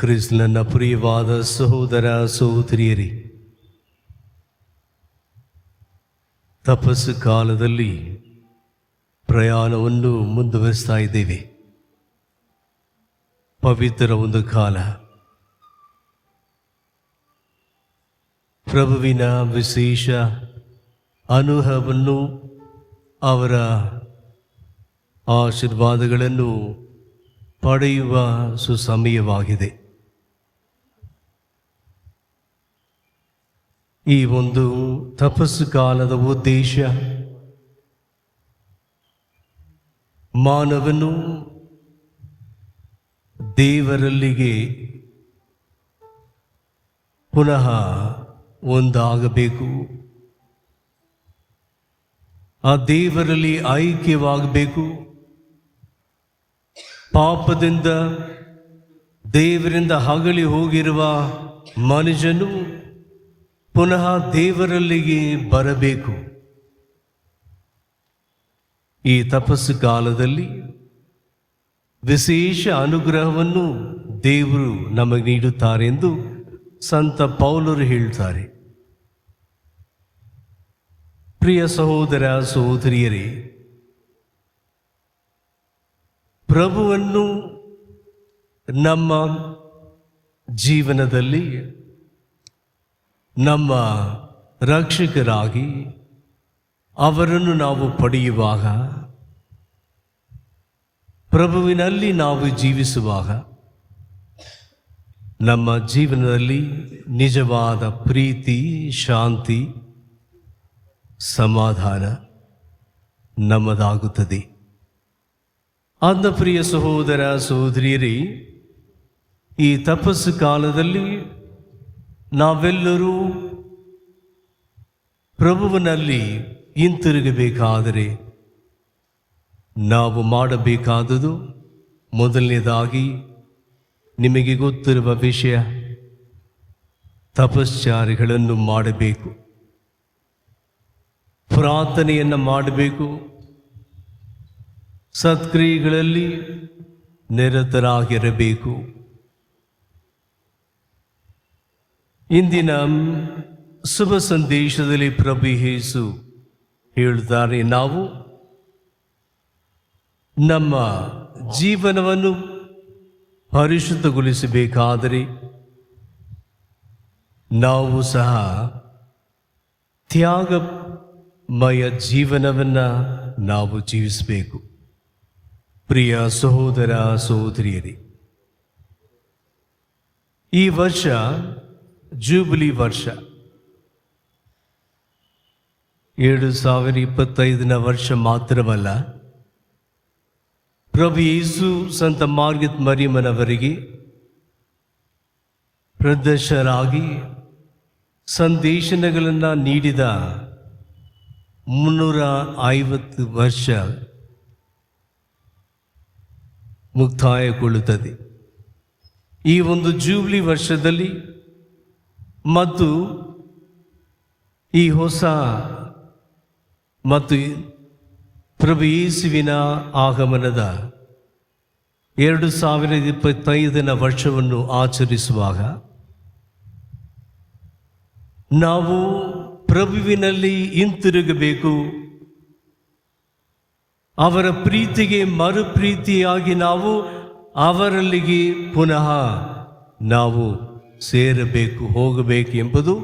Chris ಪ್ರಿಯವಾದ ಸಹೋದರ ಸಹೋದರಿಯರಿ, ತಪಸ್ಸು ಕಾಲದಲ್ಲಿ ಪ್ರಯಾಣವನ್ನು ಮುಂದುವರಿಸ್ತಾ ಇದ್ದೇವೆ. ಪವಿತ್ರ ಒಂದು ಕಾಲ. ಪ್ರಭುವಿನ ವಿಶೇಷ ಅನುಭವವನ್ನು ಅವರ ಆಶೀರ್ವಾದಗಳನ್ನು ಪಡೆಯುವ ಸುಸಮಯವಾಗಿದೆ. ಈ ಒಂದು ತಪಸ್ಸು ಕಾಲದ ಉದ್ದೇಶ ಮಾನವನು ದೇವರಲ್ಲಿಗೆ ಪುನಃ ಒಂದಾಗಬೇಕು. ಆ ದೇವರಲ್ಲಿ ಐಕ್ಯವಾಗಬೇಕು. ಪಾಪದಿಂದ ದೇವರಿಂದ ಹಗಲಿ ಹೋಗಿರುವ ಮನುಷ್ಯನು ಪುನಃ ದೇವರಲ್ಲಿಗೆ ಬರಬೇಕು. ಈ ತಪಸ್ಸು ಕಾಲದಲ್ಲಿ ವಿಶೇಷ ಅನುಗ್ರಹವನ್ನು ದೇವರು ನಮಗೆ ನೀಡುತ್ತಾರೆಂದು ಸಂತ ಪೌಲರು ಹೇಳ್ತಾರೆ. ಪ್ರಿಯ ಸಹೋದರ ಸಹೋದರಿಯರೇ, ಪ್ರಭುವನ್ನು ನಮ್ಮ ಜೀವನದಲ್ಲಿ ನಮ್ಮ ರಕ್ಷಕರಾಗಿ ಅವರನ್ನು ನಾವು ಪಡೆಯುವಾಗ, ಪ್ರಭುವಿನಲ್ಲಿ ನಾವು ಜೀವಿಸುವಾಗ, ನಮ್ಮ ಜೀವನದಲ್ಲಿ ನಿಜವಾದ ಪ್ರೀತಿ, ಶಾಂತಿ, ಸಮಾಧಾನ ನಮ್ಮದಾಗುತ್ತದೆ. ಅಂದ ಪ್ರಿಯ ಸಹೋದರ ಸಹೋದರಿಯರೇ, ಈ ತಪಸ್ಸು ಕಾಲದಲ್ಲಿ ನಾವೆಲ್ಲರೂ ಪ್ರಭುವಿನಲ್ಲಿ ಹಿಂತಿರುಗಬೇಕಾದರೆ ನಾವು ಮಾಡಬೇಕಾದುದು ಮೊದಲನೇದಾಗಿ ನಿಮಗೆ ಗೊತ್ತಿರುವ ವಿಷಯ ತಪಶ್ಚಾರಿಗಳನ್ನು ಮಾಡಬೇಕು. ಪ್ರಾರ್ಥನೆಯನ್ನು ಮಾಡಬೇಕು. ಸತ್ಕ್ರಿಯೆಗಳಲ್ಲಿ ನಿರತರಾಗಿರಬೇಕು. ಇಂದಿನ ಶುಭ ಸಂದೇಶದಲ್ಲಿ ಪ್ರಭು ಯೇಸು ಹೇಳುತ್ತಾರೆ, ನಾವು ನಮ್ಮ ಜೀವನವನ್ನು ಪರಿಶುದ್ಧಗೊಳಿಸಬೇಕಾದರೆ ನಾವು ಸಹ ತ್ಯಾಗಮಯ ಜೀವನವನ್ನು ನಾವು ಜೀವಿಸಬೇಕು. ಪ್ರಿಯ ಸಹೋದರ ಸಹೋದರಿಯರೇ, ಈ ವರ್ಷ ಜೂಬಿಲಿ ವರ್ಷ. ಏಳು ಸಾವಿರ ಇಪ್ಪತ್ತೈದನ ವರ್ಷ ಮಾತ್ರವಲ್ಲ, ಪ್ರಭು ಯೇಸು ಸಂತ ಮಾರ್ಗತ್ ಮರಿಯಮ್ಮನವರಿಗೆ ಪ್ರದರ್ಶರಾಗಿ ಸಂದೇಶನಗಳನ್ನು ನೀಡಿದ ಮುನ್ನೂರ ಐವತ್ತು ವರ್ಷ ಮುಕ್ತಾಯಗೊಳ್ಳುತ್ತದೆ. ಈ ಒಂದು ಜೂಬ್ಲಿ ವರ್ಷದಲ್ಲಿ ಮತ್ತು ಈ ಹೊಸ ಮತ್ತು ಪ್ರಭು ಯೇಸುವಿನ ಆಗಮನದ ಎರಡು ಸಾವಿರದ ಇಪ್ಪತ್ತೈದನ ವರ್ಷವನ್ನು ಆಚರಿಸುವಾಗ ನಾವು ಪ್ರಭುವಿನಲ್ಲಿ ಹಿಂತಿರುಗಬೇಕು. ಅವರ ಪ್ರೀತಿಗೆ ಮರುಪ್ರೀತಿಯಾಗಿ ನಾವು ಅವರಲ್ಲಿಗೆ ಪುನಃ ನಾವು ಸೇರಬೇಕು, ಹೋಗಬೇಕು ಎಂಬುದು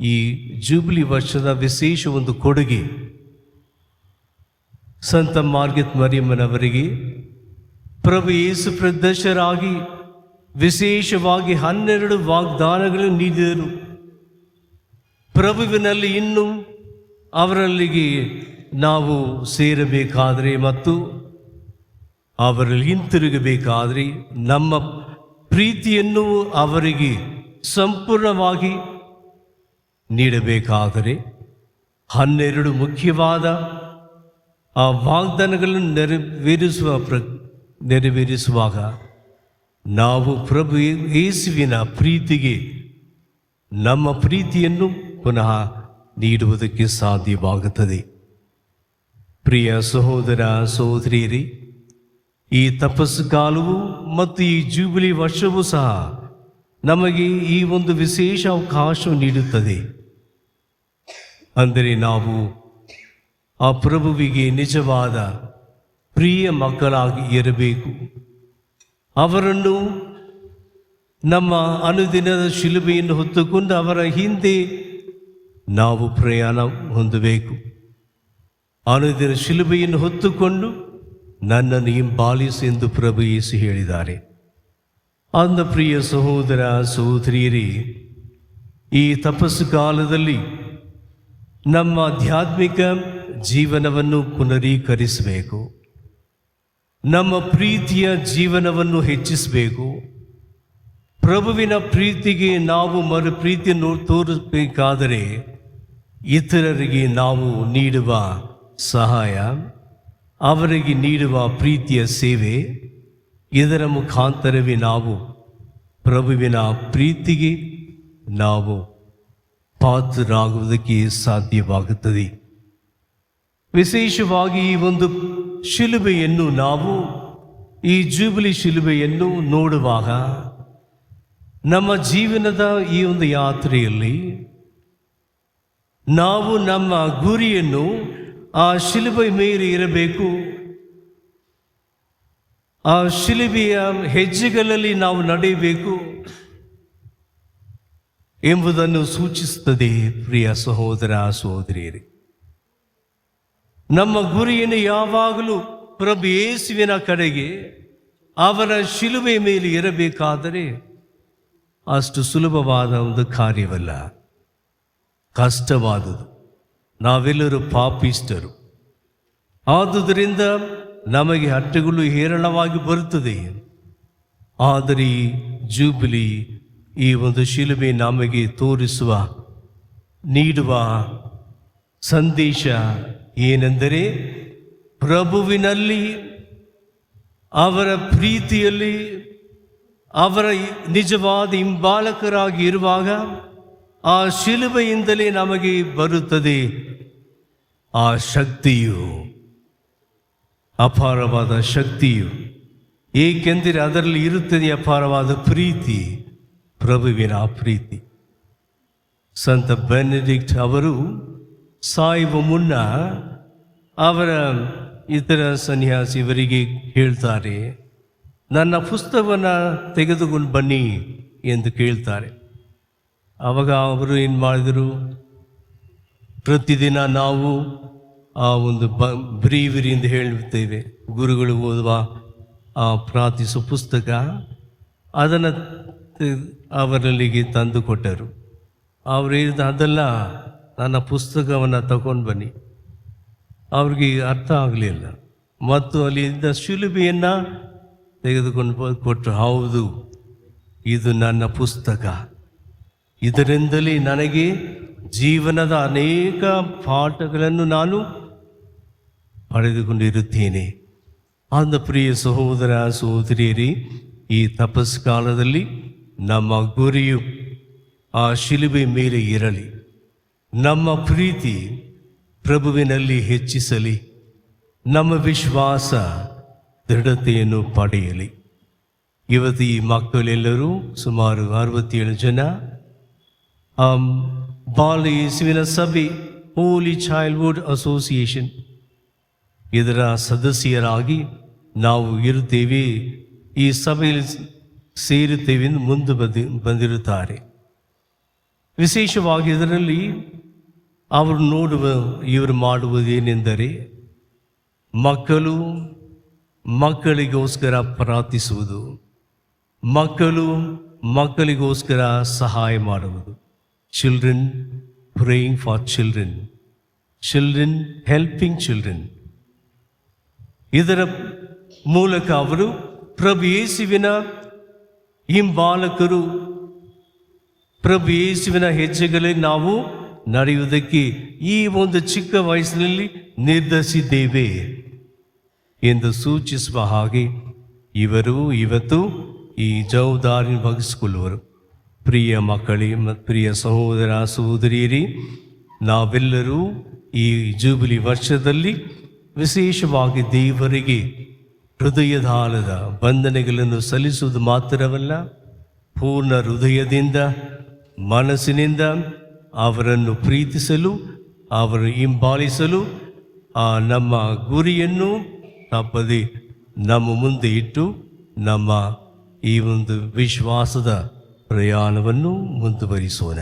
ಈ ಜೂಬ್ಲಿ ವರ್ಷದ ವಿಶೇಷ ಒಂದು ಕೊಡುಗೆ. ಸಂತ ಮಾರ್ಗಿತ್ ಮರಿಯಮ್ಮನವರಿಗೆ ಪ್ರಭು ಯೇಸು ಪ್ರದರ್ಶರಾಗಿ ವಿಶೇಷವಾಗಿ ಹನ್ನೆರಡು ವಾಗ್ದಾನಗಳನ್ನು ನೀಡಿದರು. ಪ್ರಭುವಿನಲ್ಲಿ ಇನ್ನೂ ಅವರಲ್ಲಿಗೆ ನಾವು ಸೇರಬೇಕಾದರೆ ಮತ್ತು ಅವರಲ್ಲಿ ಹಿಂತಿರುಗಬೇಕಾದರೆ ನಮ್ಮ ಪ್ರೀತಿಯನ್ನು ಅವರಿಗೆ ಸಂಪೂರ್ಣವಾಗಿ ನೀಡಬೇಕಾದರೆ ಹನ್ನೆರಡು ಮುಖ್ಯವಾದ ಆ ವಾಗ್ದಾನಗಳನ್ನು ನೆರವೇರಿಸುವ ಪ್ರ, ನೆರವೇರಿಸುವಾಗ ನಾವು ಪ್ರಭು ಯೇಸುವಿನ ಪ್ರೀತಿಗೆ ನಮ್ಮ ಪ್ರೀತಿಯನ್ನು ಪುನಃ ನೀಡುವುದಕ್ಕೆ ಸಾಧ್ಯವಾಗುತ್ತದೆ. ಪ್ರಿಯ ಸಹೋದರ ಸಹೋದರಿಯರೇ ಈ ತಪಸ್ಸು ಕಾಲವು ಮತ್ತು ಈ ಜೂಬಿಲಿ ವರ್ಷವೂ ಸಹ ನಮಗೆ ಈ ಒಂದು ವಿಶೇಷ ಅವಕಾಶ ನೀಡುತ್ತದೆ. ಅಂದರೆ ನಾವು ಆ ಪ್ರಭುವಿಗೆ ನಿಜವಾದ ಪ್ರಿಯ ಮಕ್ಕಳಾಗಿ ಇರಬೇಕು. ಅವರನ್ನು ನಮ್ಮ ಅನುದಿನದ ಶಿಲುಬೆಯನ್ನು ಹೊತ್ತುಕೊಂಡು ಅವರ ಹಿಂದೆ ನಾವು ಪ್ರಯಾಣ ಹೊಂದಬೇಕು. ಅನುದಿನ ಶಿಲುಬೆಯನ್ನು ಹೊತ್ತುಕೊಂಡು ನನ್ನನ್ನು ಹಿಂಬಾಲಿಸಿ ಎಂದು ಪ್ರಭು ಯೇಸು ಹೇಳಿದ್ದಾರೆ. ಅಂದ ಪ್ರಿಯ ಸಹೋದರ ಸಹೋದರಿಯರೇ, ಈ ತಪಸ್ಸು ಕಾಲದಲ್ಲಿ ನಮ್ಮ ಆಧ್ಯಾತ್ಮಿಕ ಜೀವನವನ್ನು ಪುನರೀಕರಿಸಬೇಕು. ನಮ್ಮ ಪ್ರೀತಿಯ ಜೀವನವನ್ನು ಹೆಚ್ಚಿಸಬೇಕು. ಪ್ರಭುವಿನ ಪ್ರೀತಿಗೆ ನಾವು ಮರು ಪ್ರೀತಿಯನ್ನು ತೋರಿಸಬೇಕಾದರೆ ಇತರರಿಗೆ ನಾವು ನೀಡುವ ಸಹಾಯ. ಅವರಿಗೆ ನೀಡುವ ಪ್ರೀತಿಯ ಸೇವೆ ಇದರ ಮುಖಾಂತರವೇ ನಾವು ಪ್ರಭುವಿನ ಪ್ರೀತಿಗೆ ನಾವು ಪಾತ್ರರಾಗುವುದಕ್ಕೆ ಸಾಧ್ಯವಾಗುತ್ತದೆ. ವಿಶೇಷವಾಗಿ ಈ ಒಂದು ಶಿಲುಬೆಯನ್ನು ನಾವು ಈ ಜೂಬಿಲಿ ಶಿಲುಬೆಯನ್ನು ನೋಡುವಾಗ ನಮ್ಮ ಜೀವನದ ಈ ಒಂದು ಯಾತ್ರೆಯಲ್ಲಿ ನಾವು ನಮ್ಮ ಗುರಿಯನ್ನು ಆ ಶಿಲುಬೆ ಮೇಲೆ ಇರಬೇಕು. ಆ ಶಿಲುಬೆಯ ಹೆಜ್ಜೆಗಳಲ್ಲಿ ನಾವು ನಡೆಯಬೇಕು ಎಂಬುದನ್ನು ಸೂಚಿಸುತ್ತದೆ ಪ್ರಿಯ ಸಹೋದರ ಸಹೋದರಿಯರೇ. ನಮ್ಮ ಗುರಿಯನ್ನು ಯಾವಾಗಲೂ ಪ್ರಭು ಯೇಸುವಿನ ಕಡೆಗೆ ಅವರ ಶಿಲುಬೆ ಮೇಲೆ ಇರಬೇಕಾದರೆ ಅಷ್ಟು ಸುಲಭವಾದ ಒಂದು ಕಾರ್ಯವಲ್ಲ. ಕಷ್ಟವಾದುದು. ನಾವೆಲ್ಲರೂ ಪಾಪಿಷ್ಟರು ಆದುದರಿಂದ ನಮಗೆ ಹಟ್ಟೆಗಳು ಹೇರಳವಾಗಿ ಬರುತ್ತದೆ ಆದರೆ ಈ ಜೂಬಿಲಿ ಈ ಒಂದು ಶಿಲುಬೆ ನಮಗೆ ತೋರಿಸುವ, ನೀಡುವ ಸಂದೇಶ ಏನೆಂದರೆ, ಪ್ರಭುವಿನಲ್ಲಿ, ಅವರ ಪ್ರೀತಿಯಲ್ಲಿ, ಅವರ ನಿಜವಾದ ಹಿಂಬಾಲಕರಾಗಿ ಇರುವಾಗ ಆ ಶಿಲುಬೆಯಿಂದಲೇ ನಮಗೆ ಬರುತ್ತದೆ ಆ ಶಕ್ತಿಯು, ಅಪಾರವಾದ ಶಕ್ತಿಯು. ಏಕೆಂದರೆ ಅದರಲ್ಲಿ ಇರುತ್ತದೆ ಅಪಾರವಾದ ಪ್ರೀತಿ, ಪ್ರಭುವಿನ ಆ ಪ್ರೀತಿ. ಸಂತ ಬೆನೆಡಿಕ್ಟ್ ಅವರು ಸಾಯುವ ಮುನ್ನ ಅವರ ಇತರ ಸನ್ಯಾಸಿ ಇವರಿಗೆ ಹೇಳ್ತಾರೆ, ನನ್ನ ಪುಸ್ತಕವನ್ನು ತೆಗೆದುಕೊಂಡು ಬನ್ನಿ ಎಂದು ಕೇಳ್ತಾರೆ. ಆವಾಗ ಅವರು ಏನು ಮಾಡಿದರು? ಪ್ರತಿದಿನ ನಾವು ಆ ಒಂದು ಬ ಎಂದು ಹೇಳುತ್ತೇವೆ, ಗುರುಗಳು ಓದುವ ಆ ಪ್ರಾರ್ಥಿಸುವ ಪುಸ್ತಕ. ಅದನ್ನು ಅವರಲ್ಲಿಗೆ ತಂದು ಕೊಟ್ಟರು. ಅವರು ಅದೆಲ್ಲ ನನ್ನ ಪುಸ್ತಕವನ್ನು ತಗೊಂಡು ಬನ್ನಿ. ಅವ್ರಿಗೆ ಅರ್ಥ ಆಗಲಿಲ್ಲ. ಮತ್ತು ಅಲ್ಲಿ ಇದ್ದ ಶಿಲುಬೆಯನ್ನು ತೆಗೆದುಕೊಂಡು ಕೊಟ್ಟರು ಹೌದು, ಇದು ನನ್ನ ಪುಸ್ತಕ. ಇದರಿಂದಲೇ ನನಗೆ ಜೀವನದ ಅನೇಕ ಪಾಠಗಳನ್ನು ನಾನು ಪಡೆದುಕೊಂಡಿರುತ್ತೇನೆ. ಅಂದ ಪ್ರಿಯ ಸಹೋದರ, ಸಹೋದರಿಯರಿ, ಈ ತಪಸ್ ಕಾಲದಲ್ಲಿ ನಮ್ಮ ಗುರಿಯು ಆ ಶಿಲುಬೆ ಮೇಲೆ ಇರಲಿ. ನಮ್ಮ ಪ್ರೀತಿ ಪ್ರಭುವಿನಲ್ಲಿ ಹೆಚ್ಚಿಸಲಿ. ನಮ್ಮ ವಿಶ್ವಾಸ ದೃಢತೆಯನ್ನು ಪಡೆಯಲಿ. ಇವತ್ತು ಈ ಮಕ್ಕಳೆಲ್ಲರೂ ಸುಮಾರು ಅರವತ್ತೇಳು ಜನ ಆ Bali ಯೇಸುವಿನ ಸಭೆ Holy ಚೈಲ್ಡ್ಹುಡ್ ಅಸೋಸಿಯೇಷನ್ ಇದರ ಸದಸ್ಯರಾಗಿ ನಾವು ಇರುತ್ತೇವೆ. ಈ ಸಭೆಯಲ್ಲಿ ಸೇರುತ್ತೇವೆ ಎಂದು ಮುಂದೆ ಬಂದಿ, ಬಂದಿರುತ್ತಾರೆ. ವಿಶೇಷವಾಗಿ ಇದರಲ್ಲಿ ಅವರು ನೋಡುವ, ಇವರು ಮಾಡುವುದೇನೆಂದರೆ, ಮಕ್ಕಳು ಮಕ್ಕಳಿಗೋಸ್ಕರ ಪ್ರಾರ್ಥಿಸುವುದು. ಮಕ್ಕಳು ಮಕ್ಕಳಿಗೋಸ್ಕರ ಸಹಾಯ ಮಾಡುವುದು. Children praying for children, children helping children. ಇದರ ಮೂಲಕ ಅವರು ಪ್ರಭು ಯೇಸುವಿನ ಹಿಂಬಾಲಕರು ಪ್ರಭು ಯೇಸುವಿನ ಹೆಜ್ಜೆಗಳಲ್ಲಿ ನಾವು ನಡೆಯುವುದಕ್ಕೆ ಈ ಒಂದು ಚಿಕ್ಕ ವಯಸ್ಸಿನಲ್ಲಿ ನಿರ್ಧರಿಸಿದ್ದೇವೆ ಎಂದು ಸೂಚಿಸುವ ಹಾಗೆ ಇವರು ಇವತ್ತು ಈ ಜವಾಬ್ದಾರಿ ವಹಿಸಿಕೊಳ್ಳುವರು ಪ್ರಿಯ ಮಕ್ಕಳೇ ಮತ್ತು ಪ್ರಿಯ ಸಹೋದರ, ಸಹೋದರಿಯರಿ, ನಾವೆಲ್ಲರೂ ಈ ಜೂಬಿಲಿ ವರ್ಷದಲ್ಲಿ ವಿಶೇಷವಾಗಿ ದೇವರಿಗೆ ಹೃದಯದಾಲದ ವಂದನೆಗಳನ್ನು ಸಲ್ಲಿಸುವುದು ಮಾತ್ರವಲ್ಲ, ಪೂರ್ಣ ಹೃದಯದಿಂದ, ಮನಸ್ಸಿನಿಂದ ಅವರನ್ನು ಪ್ರೀತಿಸಲು ಅವರನ್ನು ಹಿಂಬಾಲಿಸಲು ಆ ನಮ್ಮ ಗುರಿಯನ್ನು ತಪ್ಪದೆ ನಮ್ಮ ಮುಂದೆ ಇಟ್ಟು ನಮ್ಮ ಈ ಒಂದು ವಿಶ್ವಾಸದ ಪ್ರಯಾಣವನ್ನು ಮುಂದುವರಿಸೋಣ.